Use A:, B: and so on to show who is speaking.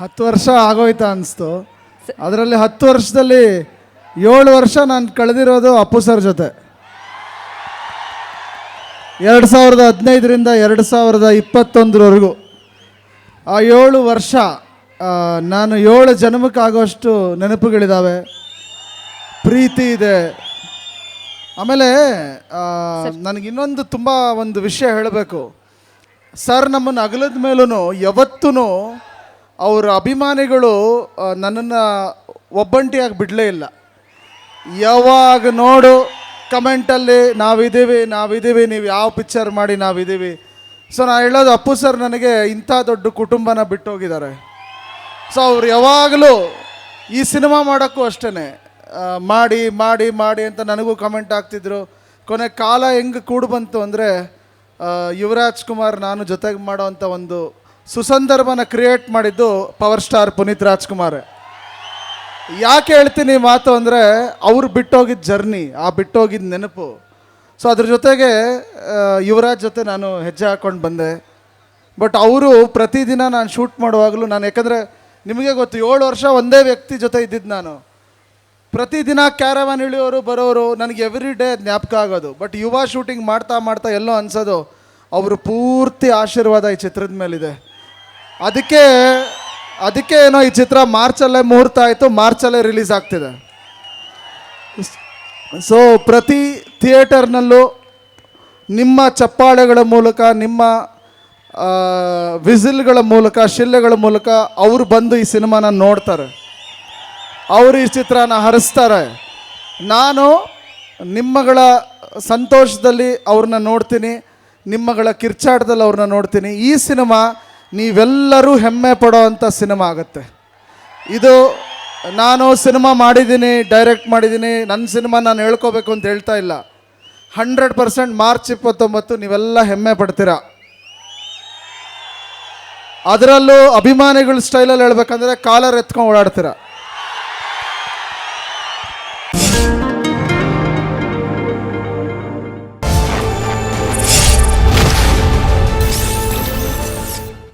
A: ಹತ್ತು ವರ್ಷ ಆಗೋಯ್ತಾ ಅನಿಸ್ತು. ಅದರಲ್ಲಿ ಹತ್ತು ವರ್ಷದಲ್ಲಿ ಏಳು ವರ್ಷ ನಾನು ಕಳೆದಿರೋದು ಅಪ್ಪು ಸರ್ ಜೊತೆ. ಎರಡು ಸಾವಿರದ ಹದಿನೈದರಿಂದ ಎರಡು ಸಾವಿರದ ಇಪ್ಪತ್ತೊಂದರವರೆಗೂ. ಆ ಏಳು ವರ್ಷ ನಾನು ಏಳು ಜನ್ಮಕ್ಕಾಗೋಷ್ಟು ನೆನಪುಗಳಿದ್ದಾವೆ ಪ್ರೀತಿ ಇದೆ. ಆಮೇಲೆ ನನಗೆ ಇನ್ನೊಂದು ತುಂಬ ಒಂದು ವಿಷಯ ಹೇಳಬೇಕು. ಸರ್ ನಮ್ಮನ್ನು ಅಗಲದ ಮೇಲೂ ಯಾವತ್ತೂ ಅವರ ಅಭಿಮಾನಿಗಳು ನನ್ನನ್ನು ಒಬ್ಬಂಟಿಯಾಗಿ ಬಿಡಲೇ ಇಲ್ಲ. ಯಾವಾಗ ನೋಡು ಕಮೆಂಟಲ್ಲಿ ನಾವಿದ್ದೀವಿ ನಾವಿದ್ದೀವಿ, ನೀವು ಯಾವ ಪಿಕ್ಚರ್ ಮಾಡಿ ನಾವಿದ್ದೀವಿ. ಸೊ ನಾನು ಹೇಳೋದು, ಅಪ್ಪು ಸರ್ ನನಗೆ ಇಂಥ ದೊಡ್ಡ ಕುಟುಂಬನ ಬಿಟ್ಟು ಹೋಗಿದ್ದಾರೆ ಸೊ ಅವ್ರು ಯಾವಾಗಲೂ ಈ ಸಿನಿಮಾ ಮಾಡೋಕ್ಕೂ ಅಷ್ಟೇ ಮಾಡಿ ಮಾಡಿ ಮಾಡಿ ಅಂತ ನನಗೂ ಕಮೆಂಟ್ ಆಗ್ತಿದ್ರು ಕೊನೆ ಕಾಲ ಹೆಂಗೆ ಕೂಡು ಬಂತು ಅಂದರೆ ಯುವರಾಜ್ ಕುಮಾರ್ ನಾನು ಜೊತೆಗೆ ಮಾಡೋವಂಥ ಒಂದು ಸುಸಂದರ್ಭನ ಕ್ರಿಯೇಟ್ ಮಾಡಿದ್ದು ಪವರ್ ಸ್ಟಾರ್ ಪುನೀತ್ ರಾಜ್ಕುಮಾರ್. ಯಾಕೆ ಹೇಳ್ತೀನಿ ಮಾತು ಅಂದರೆ ಅವ್ರು ಬಿಟ್ಟೋಗಿದ್ದ ಜರ್ನಿ ಆ ಬಿಟ್ಟೋಗಿದ್ದ ನೆನಪು. ಸೊ ಅದ್ರ ಜೊತೆಗೆ ಯುವರಾಜ್ ಜೊತೆ ನಾನು ಹೆಜ್ಜೆ ಹಾಕ್ಕೊಂಡು ಬಂದೆ. ಬಟ್ ಅವರು ಪ್ರತಿದಿನ ನಾನು ಶೂಟ್ ಮಾಡುವಾಗಲೂ ನಾನು, ಯಾಕಂದರೆ ನಿಮಗೆ ಗೊತ್ತು, ಏಳು ವರ್ಷ ಒಂದೇ ವ್ಯಕ್ತಿ ಜೊತೆ ಇದ್ದಿದ್ದು ನಾನು. ಪ್ರತಿದಿನ ಕ್ಯಾರವಾನ್ ಇಳಿಯೋರು, ಬರೋರು, ನನಗೆ ಎವ್ರಿ ಡೇ ಜ್ಞಾಪಕ ಆಗೋದು. ಬಟ್ ಯುವ ಶೂಟಿಂಗ್ ಮಾಡ್ತಾ ಮಾಡ್ತಾ ಎಲ್ಲೋ ಅನ್ಸೋದು, ಅವರು ಪೂರ್ತಿ ಆಶೀರ್ವಾದ ಈ ಚಿತ್ರದ ಮೇಲಿದೆ. ಅದಕ್ಕೆ ಅದಕ್ಕೆ ಏನೋ ಈ ಚಿತ್ರ ಮಾರ್ಚಲ್ಲೇ ಮುಹೂರ್ತ ಆಯಿತು, ಮಾರ್ಚಲ್ಲೇ ರಿಲೀಸ್ ಆಗ್ತಿದೆ. ಸೊ ಪ್ರತಿ ಥಿಯೇಟರ್ನಲ್ಲೂ ನಿಮ್ಮ ಚಪ್ಪಾಳೆಗಳ ಮೂಲಕ, ನಿಮ್ಮ ವಿಸಿಲ್ಗಳ ಮೂಲಕ, ಶಿಲ್ಲೆಗಳ ಮೂಲಕ ಅವರು ಬಂದು ಈ ಸಿನಿಮಾನ ನೋಡ್ತಾರೆ. ಅವರು ಈ ಚಿತ್ರನ ಹರಿಸ್ತಾರೆ. ನಾನು ನಿಮ್ಮಗಳ ಸಂತೋಷದಲ್ಲಿ ಅವ್ರನ್ನ ನೋಡ್ತೀನಿ, ನಿಮ್ಮಗಳ ಕಿರ್ಚಾಟದಲ್ಲಿ ಅವ್ರನ್ನ ನೋಡ್ತೀನಿ. ಈ ಸಿನಿಮಾ ನೀವೆಲ್ಲರೂ ಹೆಮ್ಮೆ ಪಡೋ ಅಂಥ ಸಿನಿಮಾ ಆಗುತ್ತೆ. ಇದು ನಾನು ಸಿನಿಮಾ ಮಾಡಿದ್ದೀನಿ ಡೈರೆಕ್ಟ್ ಮಾಡಿದ್ದೀನಿ ನನ್ನ ಸಿನಿಮಾ ನಾನು ಹೇಳ್ಕೋಬೇಕು ಅಂತ ಹೇಳ್ತಾ ಇಲ್ಲ. ಹಂಡ್ರೆಡ್ ಪರ್ಸೆಂಟ್ ಮಾರ್ಚ್ ಇಪ್ಪತ್ತೊಂಬತ್ತು ನೀವೆಲ್ಲ ಹೆಮ್ಮೆ ಪಡ್ತೀರಾ? ಅದರಲ್ಲೂ ಅಭಿಮಾನಿಗಳ ಸ್ಟೈಲಲ್ಲಿ ಹೇಳ್ಬೇಕಂದ್ರೆ ಕಾಲರ್ ಎತ್ಕೊಂಡು ಓಡಾಡ್ತೀರಾ?